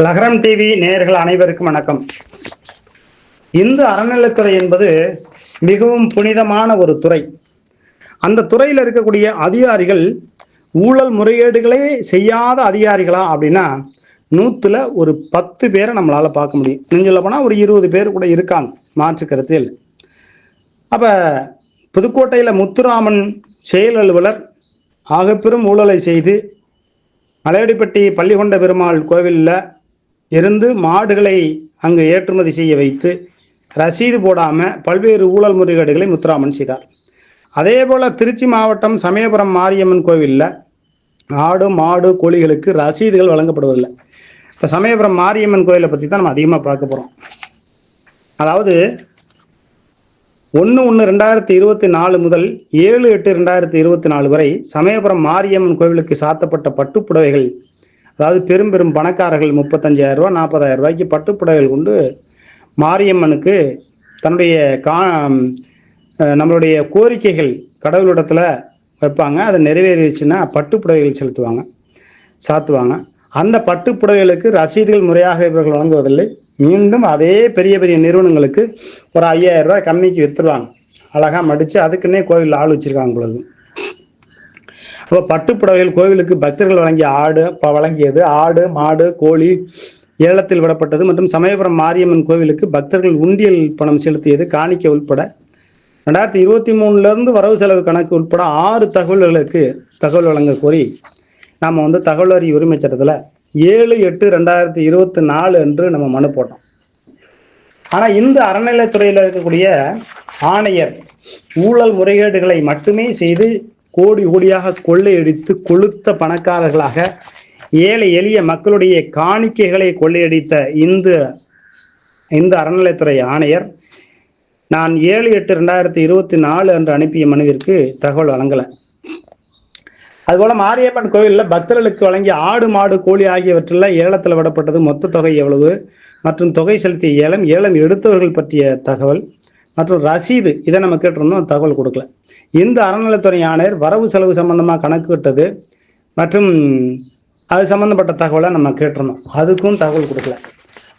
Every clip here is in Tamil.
லகரம் டிவி நேயர்கள் அனைவருக்கும் வணக்கம். இந்து அறநிலைத்துறை என்பது மிகவும் புனிதமான ஒரு துறை. அந்த துறையில் இருக்கக்கூடிய அதிகாரிகள் ஊழல் முறைகேடுகளே செய்யாத அதிகாரிகளா அப்படின்னா நூத்துல ஒரு பத்து பேரை நம்மளால பார்க்க முடியும். இன்னும் போனால் ஒரு இருபது பேர் கூட இருக்காங்க மாற்று கருத்தில். அப்ப புதுக்கோட்டையில முத்துராமன் செயல் அலுவலர் ஆகப்பெரும் ஊழலை செய்து மலையடிப்பட்டி பள்ளிகொண்ட பெருமாள் கோவிலில் இருந்து மாடுகளை அங்கு ஏற்றுமதி செய்ய வைத்து ரசீது போடாமல் பல்வேறு ஊழல் முறைகேடுகளை முத்துராமன் செய்தார். அதே போல் திருச்சி மாவட்டம் சமயபுரம் மாரியம்மன் கோவிலில் ஆடு மாடு கோழிகளுக்கு ரசீதுகள் வழங்கப்படுவதில்லை. இப்போ சமயபுரம் மாரியம்மன் கோயிலை பற்றி தான் நம்ம அதிகமாக பார்க்க போகிறோம் அதாவது ஒன்று ஒன்று ரெண்டாயிரத்தி இருபத்தி நாலு முதல் ஏழு எட்டு ரெண்டாயிரத்தி இருபத்தி நாலு வரை சமயபுரம் மாரியம்மன் கோவிலுக்கு சாத்தப்பட்ட பட்டுப்புடவைகள் அதாவது பெரும் பெரும் பணக்காரர்கள் முப்பத்தஞ்சாயிரம் ரூபா நாற்பதாயிரம் ரூபாய்க்கு பட்டுப்புடவைகள் கொண்டு மாரியம்மனுக்கு தன்னுடைய கா நம்மளுடைய கோரிக்கைகள் கடவுளிடத்துல வைப்பாங்க. அதை நிறைவேறிச்சுன்னா பட்டுப்புடவைகள் செலுத்துவாங்க சாத்துவாங்க. அந்த பட்டுப்புடவைகளுக்கு ரசீதுகள் முறையாக இவர்கள் வழங்குவதில்லை. மீண்டும் அதே பெரிய பெரிய நிறுவனங்களுக்கு ஒரு ஐயாயிரம் ரூபாய் கம்மிக்கு விற்றுருவாங்க அழகாக மடித்து அதுக்குன்னே கோவில் ஆள் வச்சுருக்காங்க பொழுது அப்போ பட்டுப்புடவைகள் கோவிலுக்கு பக்தர்கள் வழங்கிய ஆடு வழங்கியது. ஆடு மாடு கோழி ஏலத்தில் விடப்பட்டது மற்றும் சமயபுரம் மாரியம்மன் கோவிலுக்கு பக்தர்கள் உண்டியல் பணம் செலுத்தியது காணிக்க உட்பட ரெண்டாயிரத்தி இருபத்தி மூணுல இருந்து வரவு செலவு கணக்கு உட்பட ஆறு தகவல்களுக்கு தகவல் வழங்க கோரி நாம வந்து தகவல் அறி உரிமை சட்டத்தில் ஏழு எட்டு ரெண்டாயிரத்தி இருபத்தி நாலு அன்று நம்ம மனு போட்டோம். ஆனால் இந்த அறநிலைத்துறையில இருக்கக்கூடிய ஆணையர் ஊழல் முறைகேடுகளை மட்டுமே செய்து கோடி கோடியாக கொள்ளையடித்து கொளுத்த பணக்காரர்களாக ஏழை எளிய மக்களுடைய காணிக்கைகளை கொள்ளையடித்த இந்து இந்த அறநிலைத்துறை ஆணையர் நான் ஏழு எட்டு ரெண்டாயிரத்தி இருபத்தி நாலு அன்று அனுப்பிய மனுவிற்கு தகவல் வழங்கலை. அதுபோல மாரியப்பன் கோயிலில் பக்தர்களுக்கு வழங்கிய ஆடு மாடு கோழி ஆகியவற்றில் ஏலத்தில் விடப்பட்டது மொத்த தொகை எவ்வளவு மற்றும் தொகை செலுத்திய ஏலம் ஏலம் எடுத்தவர்கள் பற்றிய தகவல். மற்றும் ரசீது இதை நம்ம கேட்டிருந்தோம் தகவல் கொடுக்கல. இந்த அறநிலைத்துறை ஆணையர் வரவு செலவு சம்பந்தமாக கணக்கு விட்டது மற்றும் அது சம்பந்தப்பட்ட தகவலை நம்ம கேட்டிருந்தோம். அதுக்கும் தகவல் கொடுக்கல.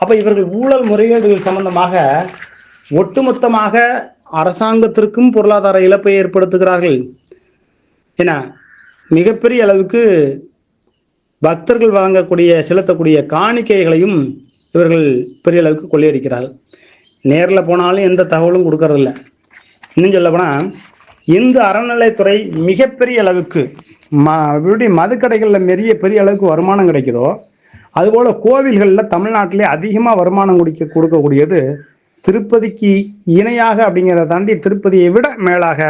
அப்போ இவர்கள் ஊழல் முறைகேடுகள் சம்பந்தமாக ஒட்டுமொத்தமாக அரசாங்கத்திற்கும் பொருளாதார இழப்பை ஏற்படுத்துகிறார்கள் ஏன்னா மிகப்பெரிய அளவுக்கு பக்தர்கள் வழங்கக்கூடிய செலுத்தக்கூடிய காணிக்கைகளையும் இவர்கள் பெரிய அளவுக்கு கொள்ளையடிக்கிறார்கள். நேரில் போனாலும் எந்த தகவலும் கொடுக்கறதில்ல. இன்னும் சொல்லப்போனால் இந்த அறநிலைத்துறை மிகப்பெரிய அளவுக்கு ம இப்படி மதுக்கடைகளில் பெரிய பெரிய அளவுக்கு வருமானம் கிடைக்குதோ அதுபோல் கோவில்களில் தமிழ்நாட்டிலே அதிகமாக வருமானம் குடிக்க கொடுக்கக்கூடியது திருப்பதிக்கு இணையாக அப்படிங்கிறத தாண்டி திருப்பதியை விட மேலாக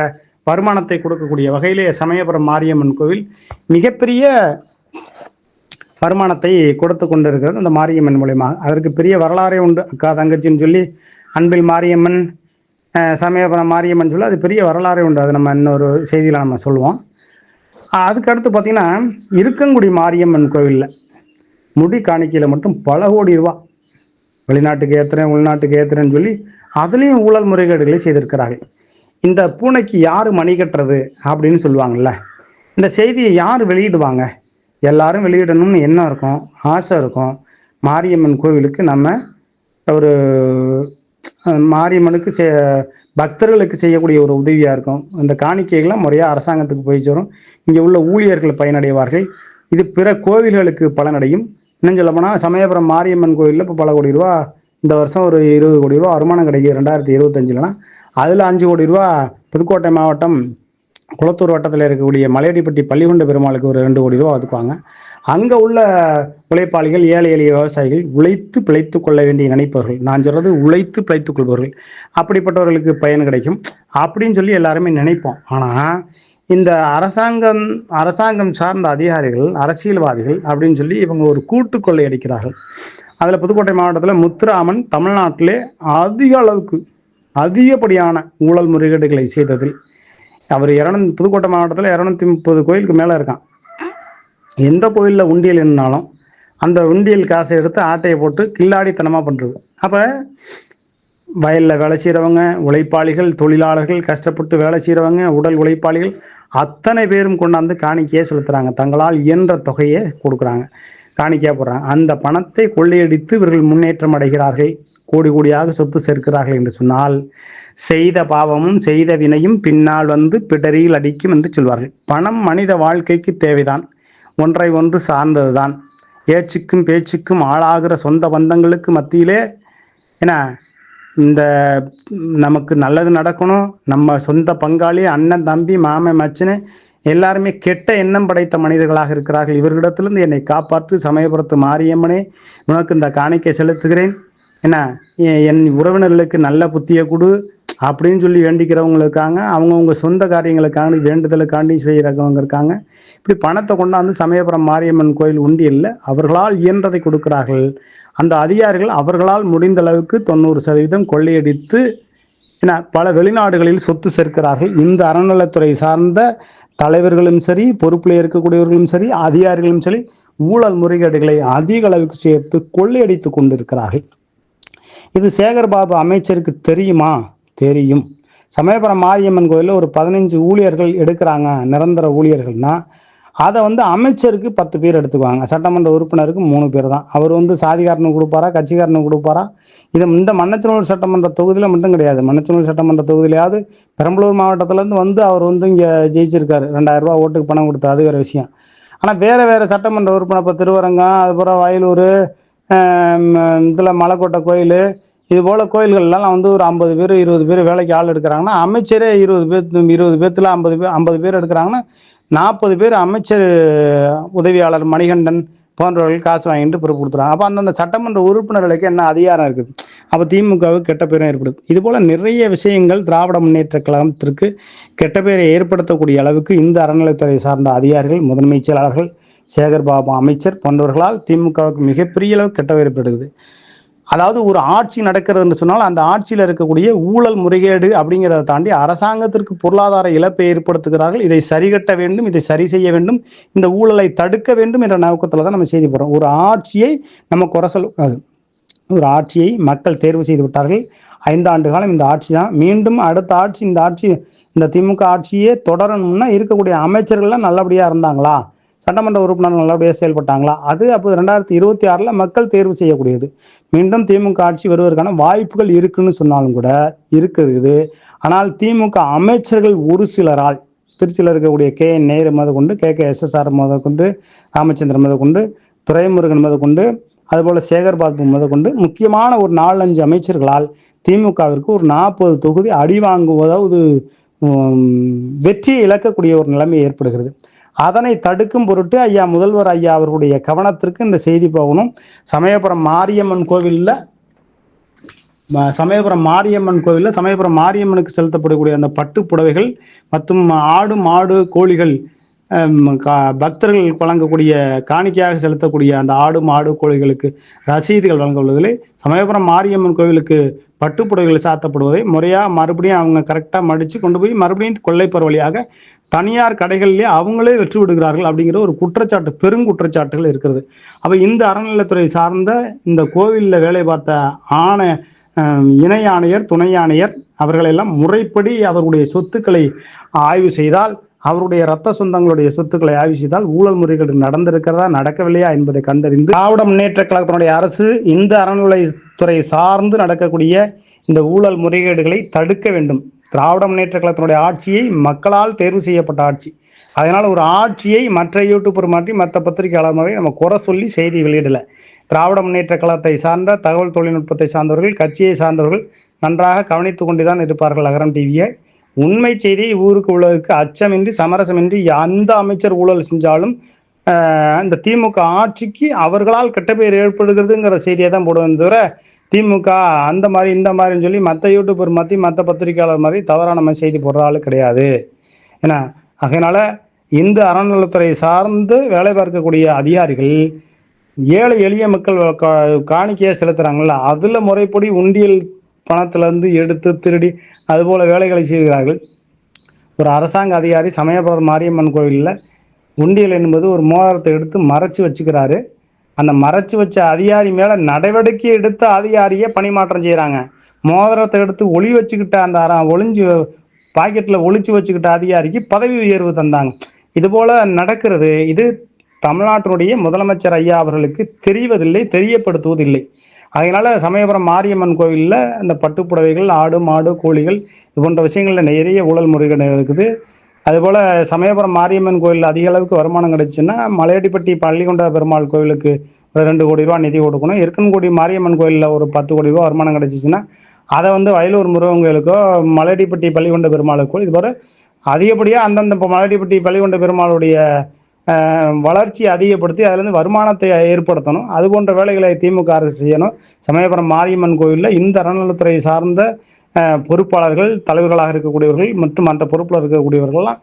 வருமானத்தை கொடுக்கக்கூடிய வகையிலே சமயபுரம் மாரியம்மன் கோவில் மிகப்பெரிய வருமானத்தை கொடுத்து கொண்டிருக்கிறது அந்த மாரியம்மன் மூலயமா அதற்கு பெரிய வரலாறே உண்டு. அக்கா தங்கச்சின்னு சொல்லி அன்பில் மாரியம்மன் சமயபுரம் மாரியம்மன் சொல்லி அது பெரிய வரலாறே உண்டு. அது நம்ம இன்னொரு செய்தியில் நம்ம சொல்லுவோம். அதுக்கடுத்து பார்த்தீங்கன்னா இருக்கங்குடி மாரியம்மன் கோவிலில் முடி காணிக்கையில் மட்டும் பல கோடி ரூபா வெளிநாட்டுக்கு ஏற்றுறேன் உள்நாட்டுக்கு ஏற்றுறேன்னு சொல்லி அதுலேயும் ஊழல் முறைகேடுகளை செய்திருக்கிறார்கள். இந்த பூனைக்கு யார் மணி கட்டுறது அப்படின்னு சொல்லுவாங்கல்ல இந்த செய்தியை யார் வெளியிடுவாங்க? எல்லாரும் வெளியிடணும்னு எண்ணம் இருக்கும் ஆசை இருக்கும். மாரியம்மன் கோவிலுக்கு நம்ம ஒரு மாரியம்மனுக்கு செ பக்தர்களுக்கு செய்யக்கூடிய ஒரு உதவியாக இருக்கும். இந்த காணிக்கைகள்லாம் முறையாக அரசாங்கத்துக்கு போய் சேரும். இங்கே உள்ள ஊழியர்கள் பயனடைவார்கள். இது பிற கோவில்களுக்கு பலனடையும். இன்னும் சொல்ல போனால் சமயபுரம் மாரியம்மன் கோயிலில் இப்போ பல கோடி ரூபா இந்த வருஷம் ஒரு இருபது கோடி ரூபா வருமானம் கிடைக்கும் ரெண்டாயிரத்தி இருபத்தஞ்சிலலாம் அதில் அஞ்சு கோடி ரூபா புதுக்கோட்டை மாவட்டம் குளத்தூர் வட்டத்தில் இருக்கக்கூடிய மலையடிப்பட்டி பள்ளிகொண்ட பெருமாளுக்கு ஒரு ரெண்டு கோடி ரூபா ஒதுக்குவாங்க. அங்கே உள்ள உழைப்பாளிகள் ஏழை எளிய விவசாயிகள் உழைத்து பிழைத்து கொள்ள வேண்டிய நினைப்பவர்கள். நான் சொல்றது உழைத்து பிழைத்துக் கொள்பவர்கள். அப்படிப்பட்டவர்களுக்கு பயன் கிடைக்கும். அப்படின்னு சொல்லி எல்லாருமே நினைப்போம். ஆனால் இந்த அரசாங்கம் அரசாங்கம் சார்ந்த அதிகாரிகள் அரசியல்வாதிகள் அப்படின்னு சொல்லி இவங்க ஒரு கூட்டு கொள்ளை அடிக்கிறார்கள். அதில் புதுக்கோட்டை மாவட்டத்தில் முத்துராமன் தமிழ்நாட்டிலே அதிக அளவுக்கு அதிகப்படியான ஊழல் முறைகேடுகளை செய்ததில் அவர் இரநூ புதுக்கோட்டை மாவட்டத்தில் இரநூத்தி முப்பது கோயிலுக்கு மேலே இருக்கான். எந்த கோயிலில் உண்டியல் என்னாலும் அந்த உண்டியல் காசை எடுத்து ஆட்டையை போட்டு கில்லாடித்தனமாக பண்ணுறது அப்போ வயலில் வேலை செய்கிறவங்க உழைப்பாளிகள் தொழிலாளர்கள் கஷ்டப்பட்டு வேலை செய்கிறவங்க உடல் உழைப்பாளிகள் அத்தனை பேரும் கொண்டாந்து காணிக்கையே செலுத்துகிறாங்க தங்களால் இயன்ற தொகையை கொடுக்குறாங்க. காணிக்கையாக போடுறாங்க. அந்த பணத்தை கொள்ளையடித்து இவர்கள் முன்னேற்றம் அடைகிறார்கள். கோடி கோடியாக சொத்து சேர்க்கிறார்கள் என்று சொன்னால் செய்த பாவமும் செய்த வினையும் பின்னால் வந்து பிடரியில் அடிக்கும் என்று சொல்வார்கள். பணம் மனித வாழ்க்கைக்கு தேவைதான். ஒன்றை ஒன்று சார்ந்ததுதான். ஏச்சுக்கும் பேச்சுக்கும் ஆளாகிற சொந்த பந்தங்களுக்கு மத்தியிலே என்ன இந்த நமக்கு நல்லது நடக்கணும் நம்ம சொந்த பங்காளி அண்ணன் தம்பி மாமன் மச்சனு எல்லாருமே கெட்ட எண்ணம் படைத்த மனிதர்களாக இருக்கிறார்கள். இவர்களிடத்திலிருந்து என்னை காப்பாற்று சமயபுரத்து மாரியம்மனே உனக்கு இந்த காணிக்கை செலுத்துகிறேன். என்ன எ- என் உறவினர்களுக்கு நல்ல புத்தியை கொடு அப்படின்னு சொல்லி வேண்டிக்கிறவங்களுக்காங்க அவங்கவுங்க சொந்த காரியங்களுக்காண்டி வேண்டுதலுக்காண்டி செய்கிறவங்க இருக்காங்க. இப்படி பணத்தை கொண்டாந்து சமயபுரம் மாரியம்மன் கோயில் உண்டியல்ல அவர்களால் இயன்றதை கொடுக்கிறார்கள். அந்த அதிகாரிகள் அவர்களால் முடிந்த அளவுக்கு தொண்ணூறு சதவீதம் கொள்ளையடித்து என பல வெளிநாடுகளில் சொத்து சேர்க்கிறார்கள். இந்த அறநிலைத்துறை சார்ந்த தலைவர்களும் சரி பொறுப்பில் இருக்கக்கூடியவர்களும் சரி அதிகாரிகளும் சரி ஊழல் முறைகேடுகளை அதிக அளவுக்கு சேர்த்து கொள்ளையடித்து கொண்டிருக்கிறார்கள். இது சேகர்பாபு அமைச்சருக்கு தெரியுமா? தெரியும். சமயபுரம் மாரியம்மன் கோயிலில் ஒரு பதினஞ்சு ஊழியர்கள் எடுக்கிறாங்க நிரந்தர ஊழியர்கள்னா. அதை வந்து அமைச்சருக்கு பத்து பேர் எடுத்துக்குவாங்க. சட்டமன்ற உறுப்பினருக்கு மூணு பேர் தான். அவர் வந்து சாதிகாரனுக்கு கொடுப்பாரா கட்சிக்காரனுக்கு கொடுப்பாரா? இது இந்த மன்னச்சனூர் சட்டமன்ற தொகுதியில் மட்டும் கிடையாது. மன்னச்சனூர் சட்டமன்ற தொகுதியிலையாவது பெரம்பலூர் மாவட்டத்திலேருந்து வந்து அவர் வந்து இங்கே ஜெயிச்சிருக்காரு. ரெண்டாயிரம் ரூபா ஓட்டுக்கு பணம் கொடுத்தா அது வேறு விஷயம். ஆனால் வேறு வேறு சட்டமன்ற உறுப்பினர் இப்போ திருவரங்கம் அதுபோல் வயலூர் இதில் மலைக்கோட்டை கோயில் இது போல் கோயில்கள்லாம் வந்து ஒரு ஐம்பது பேர் இருபது பேர் வேலைக்கு ஆள் எடுக்கிறாங்கன்னா அமைச்சரே இருபது பேர் இருபது பேர்த்துல ஐம்பது பேர் ஐம்பது பேர் எடுக்கிறாங்கன்னா நாற்பது பேர் அமைச்சர் உதவியாளர் மணிகண்டன் போன்றவர்கள் காசு வாங்கிட்டு பிறப்பு கொடுத்துறாங்க அப்போ அந்தந்த சட்டமன்ற உறுப்பினர்களுக்கு என்ன அதிகாரம் இருக்குது? அப்போ திமுகவுக்கு கெட்ட பேரும் ஏற்படுது. இது போல நிறைய விஷயங்கள் திராவிட முன்னேற்ற கழகத்திற்கு கெட்ட பேரை ஏற்படுத்தக்கூடிய அளவுக்கு இந்த அறநிலைத்துறை சார்ந்த அதிகாரிகள் முதன்மை செயலாளர்கள் சேகர் பாபு அமைச்சர் போன்றவர்களால் திமுகவுக்கு மிகப்பெரிய அளவு கெட்ட பேர் ஏற்படுகிறது. அதாவது ஒரு ஆட்சி நடக்கிறதுன்னு சொன்னால் அந்த ஆட்சியில் இருக்கக்கூடிய ஊழல் முறைகேடு அப்படிங்கிறத தாண்டி அரசாங்கத்திற்கு பொருளாதார இழப்பை ஏற்படுத்துகிறார்கள். இதை சரிகட்ட வேண்டும் இதை சரி செய்ய வேண்டும் இந்த ஊழலை தடுக்க வேண்டும் என்ற நோக்கத்தில் தான் நம்ம செய்தி போடுறோம் ஒரு ஆட்சியை நம்ம குறை சொல் ஒரு ஆட்சியை மக்கள் தேர்வு செய்து விட்டார்கள். ஐந்தாண்டு காலம் இந்த ஆட்சி தான். மீண்டும் அடுத்த ஆட்சி இந்த ஆட்சி இந்த திமுக ஆட்சியே தொடரணும்னா இருக்கக்கூடிய அமைச்சர்கள்லாம் நல்லபடியாக இருந்தாங்களா? சட்டமன்ற உறுப்பினர் நல்லபடியாக செயல்பட்டாங்களா? அது அப்போ ரெண்டாயிரத்தி இருபத்தி ஆறில் மக்கள் தேர்வு செய்யக்கூடியது. மீண்டும் திமுக ஆட்சி வருவதற்கான வாய்ப்புகள் இருக்குன்னு சொன்னாலும் கூட இருக்குது ஆனால் திமுக அமைச்சர்கள் ஒரு சிலரால் திருச்சியில் இருக்கக்கூடிய கே. என். நேரு முத கொண்டு கே. கே எஸ்எஸ்ஆர் முத கொண்டு ராமச்சந்திரன் முத கொண்டு துரைமுருகன் முத கொண்டு அதுபோல் சேகர் பாபு முத கொண்டு முக்கியமான ஒரு நாலஞ்சு அமைச்சர்களால் திமுகவிற்கு ஒரு நாற்பது தொகுதி அடி வாங்குவதாவது வெற்றியை இழக்கக்கூடிய ஒரு நிலைமை ஏற்படுகிறது. அதனை தடுக்கும் பொருட்டு ஐயா முதல்வர் ஐயா அவர்களுடைய கவனத்திற்கு இந்த செய்தி போகணும். சமயபுரம் மாரியம்மன் கோவிலில் சமயபுரம் மாரியம்மன் கோவிலில் சமயபுரம் மாரியம்மனுக்கு செலுத்தப்படக்கூடிய அந்த பட்டு புடவைகள் மற்றும் ஆடு மாடு கோழிகள் கா- பக்தர்கள் வழங்கக்கூடிய காணிக்கையாக செலுத்தக்கூடிய அந்த ஆடு மாடு கோழிகளுக்கு ரசீதுகள் வழங்க உள்ளதிலே சமயபுரம் மாரியம்மன் கோவிலுக்கு பட்டு புடவைகள் சாத்தப்படுவதை முறையாக மறுபடியும் அவங்க கரெக்டாக மடித்து கொண்டு போய் மறுபடியும் கொள்ளைப்பர் வழியாக தனியார் கடைகளிலே அவங்களே வெற்றி விடுகிறார்கள் அப்படிங்கிற ஒரு குற்றச்சாட்டு பெருங்குற்றச்சாட்டுகள் இருக்கிறது. அப்போ இந்த அறநிலைத்துறை சார்ந்த இந்த கோவிலில் வேலை பார்த்த ஆணை அஹ், இணை ஆணையர் துணை ஆணையர் அவர்களெல்லாம் முறைப்படி அவருடைய சொத்துக்களை ஆய்வு செய்தால் அவருடைய ரத்த சொந்தங்களுடைய சொத்துக்களை ஆய்வு செய்தால் ஊழல் முறைகள் நடந்திருக்கிறதா நடக்கவில்லையா என்பதை கண்டறிந்து திராவிட முன்னேற்ற கழகத்தினுடைய அரசு இந்த அறநிலைத்துறை சார்ந்து நடக்கக்கூடிய இந்த ஊழல் முறைகேடுகளை தடுக்க வேண்டும். திராவிட முன்னேற்ற கழகத்தினுடைய ஆட்சியை மக்களால் தேர்வு செய்யப்பட்ட ஆட்சி. அதனால் ஒரு ஆட்சியை மற்ற யூடியூப்பர் மாற்றி மற்ற பத்திரிகையாளர் மாதிரி நம்ம குறை சொல்லி செய்தி வெளியிடலை. திராவிட முன்னேற்ற கழகத்தை சார்ந்த தகவல் தொழில்நுட்பத்தை சார்ந்தவர்கள் கட்சியை சார்ந்தவர்கள் நன்றாக கவனித்துக் கொண்டுதான் இருப்பார்கள் அகரம் டிவியை உண்மை செய்தியை ஊருக்கு உள்ளதற்கு அச்சமின்றி சமரசமின்றி எந்த அமைச்சர் ஊழல் செஞ்சாலும் இந்த திமுக ஆட்சிக்கு அவர்களால் கெட்ட பெயர் ஏற்படுகிறதுங்கிற செய்தியை தான் போடுவேன் தவிர திமுக அந்த மாதிரி இந்த மாதிரின்னு சொல்லி மற்ற யூடியூபர் மாற்றி மற்ற பத்திரிகையாளர் மாதிரி தவறான செய்தி போடுற ஆள் கிடையாது. ஏன்னா அதனால இந்த அறநிலத்துறை சார்ந்து வேலை பார்க்கக்கூடிய அதிகாரிகள் ஏழை எளிய மக்கள் கா- காணிக்கையை செலுத்துறாங்கல்ல அதுல முறைப்படி உண்டியல் பணத்துல இருந்து எடுத்து திருடி அதுபோல் வேலைகளை செய்கிறார்கள். ஒரு அரசாங்க அதிகாரி சமயபுரம் மாரியம்மன் கோவிலில் உண்டியல் என்பது ஒரு மோதிரத்தை எடுத்து மறைச்சு வச்சுக்கிறாரு. அந்த மறைச்சு வச்ச அதிகாரி மேல நடவடிக்கை எடுத்த அதிகாரியே பணிமாற்றம் செய்யறாங்க மோதிரத்தை எடுத்து ஒளி வச்சுக்கிட்ட அந்த ஒளிஞ்சு பாக்கெட்ல ஒளிச்சு வச்சுக்கிட்ட அதிகாரிக்கு பதவி உயர்வு தந்தாங்க. இது போல நடக்கிறது இது தமிழ்நாட்டினுடைய முதலமைச்சர் ஐயா அவர்களுக்கு தெரிவதில்லை தெரியப்படுத்துவதில்லை. அதனால சமயபுரம் மாரியம்மன் கோவிலில் இந்த பட்டுப்புடவைகள் ஆடு மாடு கோழிகள் இது போன்ற விஷயங்களில் நிறைய ஊழல் முறைகள் இருக்குது. அதுபோல் சமயபுரம் மாரியம்மன் கோயில் அதிக அளவுக்கு வருமானம் கிடைச்சுன்னா மலையடிப்பட்டி பள்ளிகொண்ட பெருமாள் கோயிலுக்கு ஒரு ரெண்டு கோடி ரூபா நிதி கொடுக்கணும். இருக்கன்குடி மாரியம்மன் கோயிலில் ஒரு பத்து கோடி ரூபா வருமானம் கிடைச்சிச்சுன்னா அதை வந்து வயலூர் முருகன் கோயிலுக்கோ மலையடிப்பட்டி பள்ளிகொண்ட பெருமாளுக்கோ இது போல அதிகப்படியாக அந்தந்த இப்போ மலையடிப்பட்டி பள்ளிகொண்ட பெருமாளுடைய வளர்ச்சியை அதிகப்படுத்தி அதுலேருந்து வருமானத்தை ஏற்படுத்தணும். அது போன்ற வேலைகளை திமுக அரசு செய்யணும். சமயபுரம் மாரியம்மன் கோயிலில் இந்த அறநிலத்துறை சார்ந்த பொறுப்பாளர்கள் தலைவர்களாக இருக்கக்கூடியவர்கள் மற்றும் மற்ற பொறுப்பில் இருக்கக்கூடியவர்கள்லாம்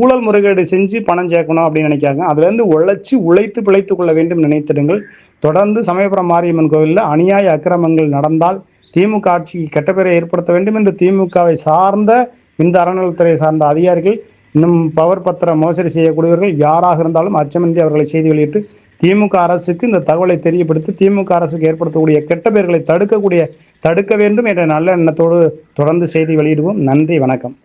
ஊழல் முறைகேடு செஞ்சு பணம் சேர்க்கணும் அப்படின்னு நினைக்காங்க அதுலேருந்து உழைச்சி உழைத்து பிழைத்து கொள்ள வேண்டும் நினைத்திடுங்கள். தொடர்ந்து சமயபுரம் மாரியம்மன் கோவிலில் அநியாய அக்கிரமங்கள் நடந்தால் திமுக ஆட்சிக்கு கெட்ட பெயரை ஏற்படுத்த வேண்டும் என்று திமுகவை சார்ந்த இந்த அறநிலைத்துறை சார்ந்த அதிகாரிகள் இன்னும் பவர் பத்திர மோசடி செய்யக்கூடியவர்கள் யாராக இருந்தாலும் அச்சமின்றி அவர்களை செய்தி வெளியிட்டு திமுக அரசுக்கு இந்த தகவலை தெரியப்படுத்தி திமுக அரசுக்கு ஏற்படுத்தக்கூடிய கெட்ட பெயர்களை தடுக்கக்கூடிய தடுக்க வேண்டும் என்ற நல்ல எண்ணத்தோடு தொடர்ந்து செய்தி வெளியிடுவோம். நன்றி வணக்கம்.